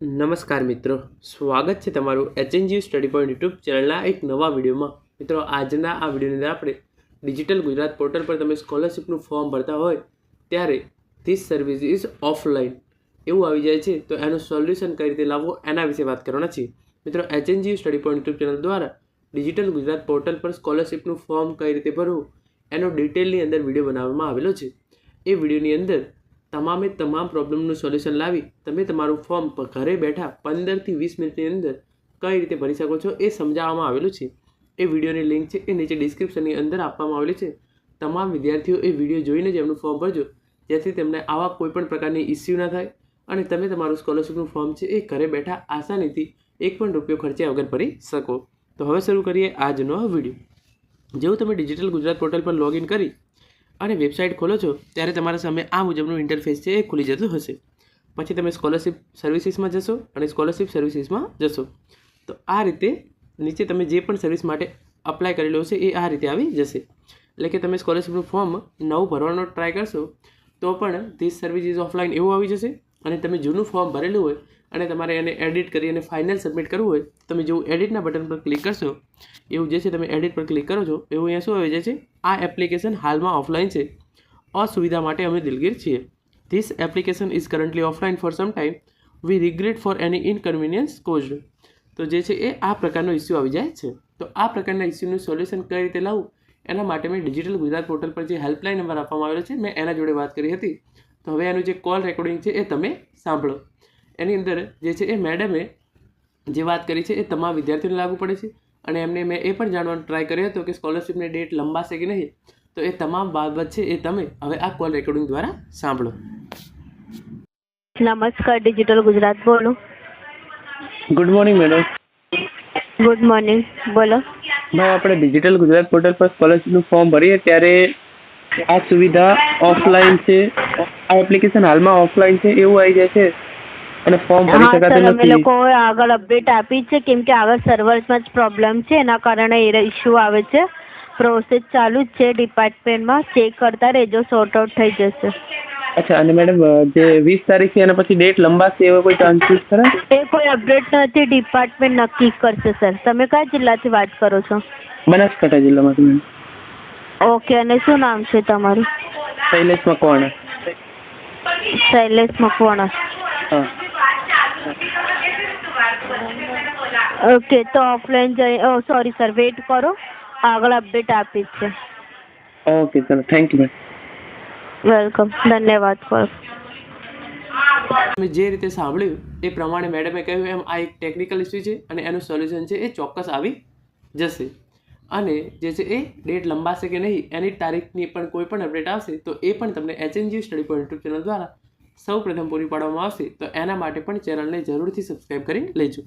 નમસ્કાર મિત્રો. સ્વાગત છે તમારું એચએનજી સ્ટડી પોઈન્ટ યુટ્યુબ ચેનલના એક નવા વિડીયોમાં. મિત્રો, આજના આ વિડીયોની અંદર આપણે ડિજિટલ ગુજરાત પોર્ટલ પર તમે સ્કોલરશિપનું ફોર્મ ભરતા હોય, ત્યારે ધીસ સર્વિસ ઇઝ ઓફલાઈન એવું આવી જાય છે, તો એનું સોલ્યુશન કઈ રીતે લાવવું, એના વિશે વાત કરવાના છીએ. મિત્રો HNG study point YouTube channel દ્વારા ડિજિટલ ગુજરાત પોર્ટલ પર સ્કોલરશિપનું ફોર્મ કઈ રીતે ભરવું, એનો ડિટેલની અંદર વીડિયો બનાવવામાં આવેલો છે. એ વિડીયોની અંદર તમામે તમામ પ્રોબ્લેમનું સોલ્યુશન લાવી તમે તમારું ફોર્મ ઘરે બેઠા પંદરથી વીસ મિનિટની અંદર કઈ રીતે ભરી શકો છો એ સમજાવવામાં આવેલું છે. એ વિડીયોની લિંક છે એ નીચે ડિસ્ક્રિપ્શનની અંદર આપવામાં આવેલી છે. તમામ વિદ્યાર્થીઓ એ વીડિયો જોઈને જ એમનું ફોર્મ ભરજો. જેથી તેમને આવા કોઈપણ પ્રકારની ઇસ્યુ ના થાય અને તમે તમારું સ્કોલરશિપનું ફોર્મ છે એ ઘરે બેઠા આસાનીથી એક પણ રૂપિયો ખર્ચ્યા વગર ભરી શકો. તો હવે શરૂ કરીએ આજનો વીડિયો. જેવું તમે ડિજિટલ ગુજરાત પોર્ટલ પર લોગિન કરી અને વેબસાઇટ ખોલો છો, ત્યારે તમારા સામે આ મુજબનું ઇન્ટરફેસ છે એ ખુલી જતું હશે. પછી તમે સ્કોલરશિપ સર્વિસીસમાં જશો અને સ્કોલરશિપ સર્વિસીસમાં જશો. તો આ રીતે નીચે તમે જે પણ સર્વિસ માટે અપ્લાય કરેલો હશે એ આ રીતે આવી જશે. એટલે કે તમે સ્કોલરશિપનું ફોર્મ નવું ભરવાનો ટ્રાય કરશો, તો પણ ધીસ સર્વિસ ઇઝ ઓફલાઈન એવું આવી જશે. અને તમે જૂનું ફોર્મ ભરેલું હોય અને તમારે એને એડિટ કરી અને ફાઇનલ સબમિટ કરવું હોય, તમે જેવું એડિટના બટન પર ક્લિક કરશો, એવું જે છે તમે એડિટ પર ક્લિક કરો છો, એવું અહીંયા શું આવી જાય છે આ એપ્લિકેશન હાલમાં ઓફલાઈન છે. અસુવિધા માટે અમે દિલગીર છીએ. This application is currently offline for some time we regret for any inconvenience caused તો જે છે એ આ પ્રકારનો ઇસ્યુ આવી જાય છે. તો આ પ્રકારના ઇસ્યુનું સોલ્યુશન કઈ રીતે લાવવું એના માટે મેં ડિજિટલ ગુજરાત પોર્ટલ પર જે હેલ્પલાઇન નંબર આપવામાં આવેલો છે, મેં એના જોડે વાત કરી હતી. તો હવે એનું જે કોલ રેકોર્ડિંગ છે એ તમે સાંભળો. એની અંદર જે છે એ મેડમે જે વાત કરી છે એ તમામ વિદ્યાર્થીઓને લાગુ પડે છે. અને એમને મેં એ પણ જાણવાનો ટ્રાય કર્યો હતો કે સ્કોલરશિપની ડેટ લંબાશે કે નહીં. તો એ તમામ બાબત છે એ તમે હવે આ કોલ રેકોર્ડિંગ દ્વારા સાંભળો. નમસ્કાર ડિજિટલ ગુજરાત બોલો. Good morning madam good morning બોલો. મેમ આપણે ડિજિટલ ગુજરાત પોર્ટલ પર સ્કોલરશિપનું ફોર્મ ભરીએ ત્યારે આ સુવિધા ઓફલાઈન છે. આ એપ્લિકેશન હાલમાં ઓફલાઈન છે એવું આવી જાય છે. અને ફોર્મ ભરી શકાતું અમે નથી. લોકો આગળ અપડેટ આપી છે કેમ કે આગળ સર્વર્સમાં જ પ્રોબ્લેમ છે એના કારણે એ ઇશ્યુ આવે છે. પ્રોસેસ ચાલુ જ છે ડિપાર્ટમેન્ટમાં ચેક કરતા રહેજો સોર્ટ આઉટ થઈ જશે. અચ્છા અને મેડમ જે વીસ તારીખ છે એના પછી ડેટ લંબાશે એવો કોઈ ચાન્સીસ ખરા? એ કોઈ અપડેટ નથી ડિપાર્ટમેન્ટ નક્કી કરશે સર. તમે કયા જિલ્લાથી વાત કરો છો? બનાસકાંઠા જિલ્લામાંથી મેડમ ઓકે અને શું નામ છે તમારું? શૈલેષ મકવાણા. શૈલેષ મકવાણા. હા. ઓકે તો ઓફલાઈન જઈ સોરી સર વેટ કરો. આગળ અપડેટ આપીશ છે. Okay sir thank you welcome ધન્યવાદ સર તમે જે રીતે સાંભળ્યું એ પ્રમાણે મેડમે કહ્યું એમ આ એક ટેકનિકલ ઇસ્યુ છે અને એનું સોલ્યુશન છે એ ચોક્કસ આવી જશે. અને જે છે એ ડેટ લંબાશે કે નહીં એની તારીખની પણ કોઈ પણ અપડેટ આવશે તો એ પણ તમને HNG study point YouTube channel દ્વારા સૌ પ્રથમ પૂરી પાડવામાં આવશે. તો એના માટે પણ ચેનલને જરૂરથી સબસ્ક્રાઈબ કરી લેજો.